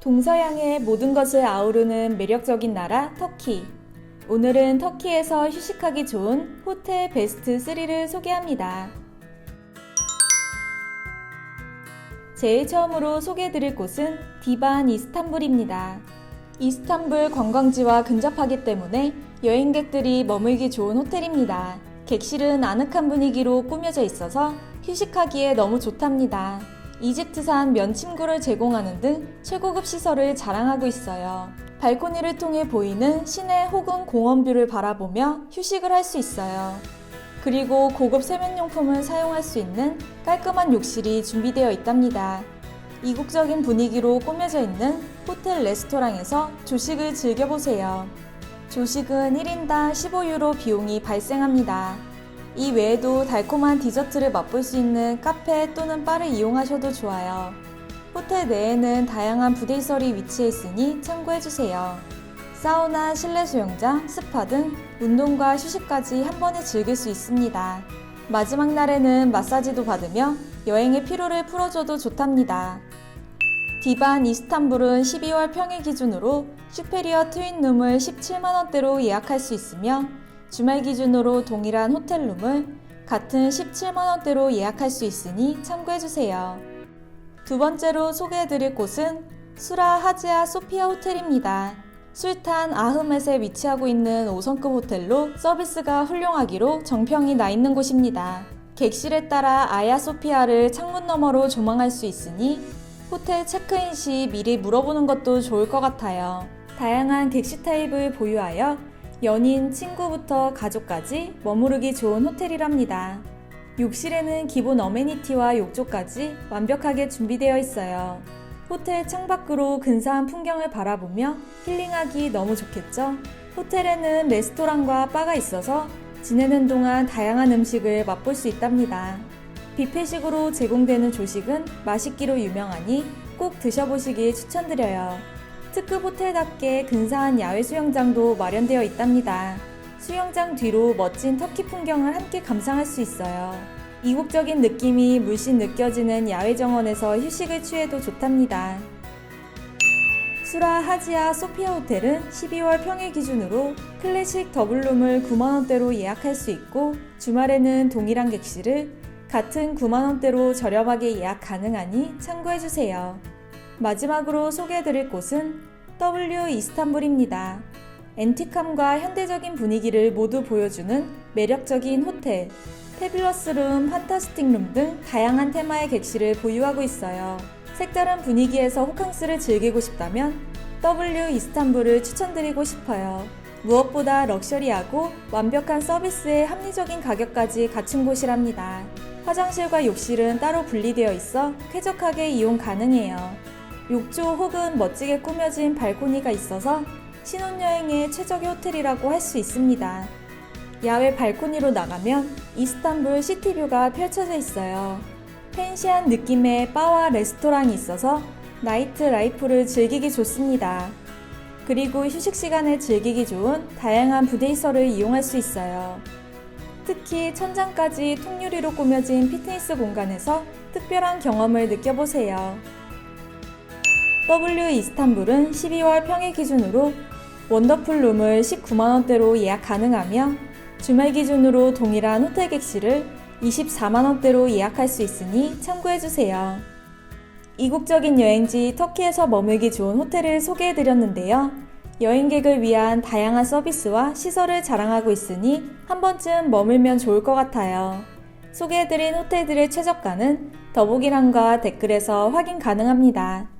동서양의 모든 것을 아우르는 매력적인 나라 터키. 오늘은 터키에서 휴식하기 좋은 호텔 베스트 3를 소개합니다. 제일 처음으로 소개해드릴 곳은 디반 이스탄불입니다. 이스탄불 관광지와 근접하기 때문에 여행객들이 머물기 좋은 호텔입니다. 객실은 아늑한 분위기로 꾸며져 있어서 휴식하기에 너무 좋답니다. 이집트산 면침구를 제공하는 등 최고급 시설을 자랑하고 있어요. 발코니를 통해 보이는 시내 혹은 공원뷰를 바라보며 휴식을 할 수 있어요. 그리고 고급 세면용품을 사용할 수 있는 깔끔한 욕실이 준비되어 있답니다. 이국적인 분위기로 꾸며져 있는 호텔 레스토랑에서 조식을 즐겨보세요. 조식은 1인당 15유로 비용이 발생합니다. 이 외에도 달콤한 디저트를 맛볼 수 있는 카페 또는 바를 이용하셔도 좋아요. 호텔 내에는 다양한 부대시설이 위치해 있으니 참고해주세요. 사우나, 실내 수영장, 스파 등 운동과 휴식까지 한 번에 즐길 수 있습니다. 마지막 날에는 마사지도 받으며 여행의 피로를 풀어줘도 좋답니다. 디반 이스탄불은 12월 평일 기준으로 슈페리어 트윈룸을 17만원대로 예약할 수 있으며 주말 기준으로 동일한 호텔룸을 같은 17만원대로 예약할 수 있으니 참고해주세요. 두 번째로 소개해드릴 곳은 수라 하지아 소피아 호텔입니다. 술탄 아흐멧에 위치하고 있는 5성급 호텔로 서비스가 훌륭하기로 정평이 나 있는 곳입니다. 객실에 따라 아야 소피아를 창문 너머로 조망할 수 있으니 호텔 체크인 시 미리 물어보는 것도 좋을 것 같아요. 다양한 객실 타입을 보유하여 연인, 친구부터 가족까지 머무르기 좋은 호텔이랍니다. 욕실에는 기본 어메니티와 욕조까지 완벽하게 준비되어 있어요. 호텔 창밖으로 근사한 풍경을 바라보며 힐링하기 너무 좋겠죠? 호텔에는 레스토랑과 바가 있어서 지내는 동안 다양한 음식을 맛볼 수 있답니다. 뷔페식으로 제공되는 조식은 맛있기로 유명하니 꼭 드셔보시길 추천드려요. 특급 호텔답게 근사한 야외 수영장도 마련되어 있답니다. 수영장 뒤로 멋진 터키 풍경을 함께 감상할 수 있어요. 이국적인 느낌이 물씬 느껴지는 야외 정원에서 휴식을 취해도 좋답니다. 수라 하지아 소피아 호텔은 12월 평일 기준으로 클래식 더블룸을 9만원대로 예약할 수 있고 주말에는 동일한 객실을 같은 9만원대로 저렴하게 예약 가능하니 참고해주세요. 마지막으로 소개해드릴 곳은 W 이스탄불입니다. 앤틱함과 현대적인 분위기를 모두 보여주는 매력적인 호텔, 페뷸러스 룸, 판타스틱 룸 등 다양한 테마의 객실을 보유하고 있어요. 색다른 분위기에서 호캉스를 즐기고 싶다면 W 이스탄불을 추천드리고 싶어요. 무엇보다 럭셔리하고 완벽한 서비스에 합리적인 가격까지 갖춘 곳이랍니다. 화장실과 욕실은 따로 분리되어 있어 쾌적하게 이용 가능해요. 욕조 혹은 멋지게 꾸며진 발코니가 있어서 신혼여행의 최적의 호텔이라고 할 수 있습니다. 야외 발코니로 나가면 이스탄불 시티뷰가 펼쳐져 있어요. 펜시한 느낌의 바와 레스토랑이 있어서 나이트 라이프를 즐기기 좋습니다. 그리고 휴식 시간에 즐기기 좋은 다양한 부대시설을 이용할 수 있어요. 특히 천장까지 통유리로 꾸며진 피트니스 공간에서 특별한 경험을 느껴보세요. W 이스탄불은 12월 평일 기준으로 원더풀 룸을 19만원대로 예약 가능하며 주말 기준으로 동일한 호텔 객실을 24만원대로 예약할 수 있으니 참고해주세요. 이국적인 여행지 터키에서 머물기 좋은 호텔을 소개해드렸는데요. 여행객을 위한 다양한 서비스와 시설을 자랑하고 있으니 한 번쯤 머물면 좋을 것 같아요. 소개해드린 호텔들의 최저가는 더보기란과 댓글에서 확인 가능합니다.